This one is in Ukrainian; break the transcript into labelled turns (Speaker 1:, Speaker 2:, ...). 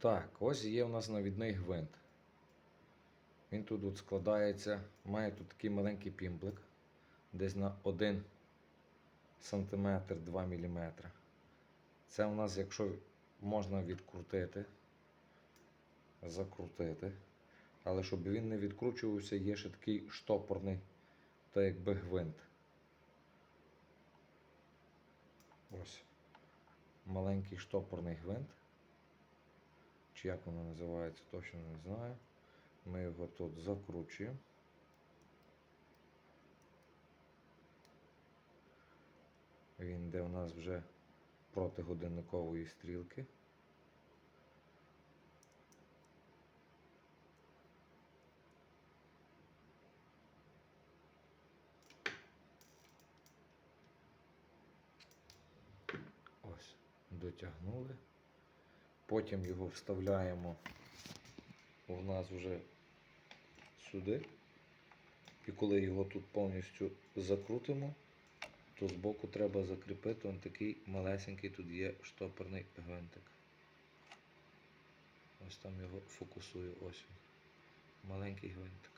Speaker 1: Так, ось є у нас навідний гвинт. Він тут от складається, має тут такий маленький пімплик, десь на 1 см 2 мм. Це у нас, якщо можна відкрутити, закрутити. Але щоб він не відкручувався, є ще такий штопорний, та якби гвинт. Ось. Маленький штопорний гвинт. Чи як воно називається, точно не знаю. Ми його тут закручуємо. Він йде у нас вже проти годинникової стрілки. Ось, дотягнули. Потім його вставляємо в нас вже сюди. І коли його тут повністю закрутимо, то збоку треба закріпити он такий малесенький тут є штопорний гвинтик. Ось там його фокусую ось. Маленький гвинтик.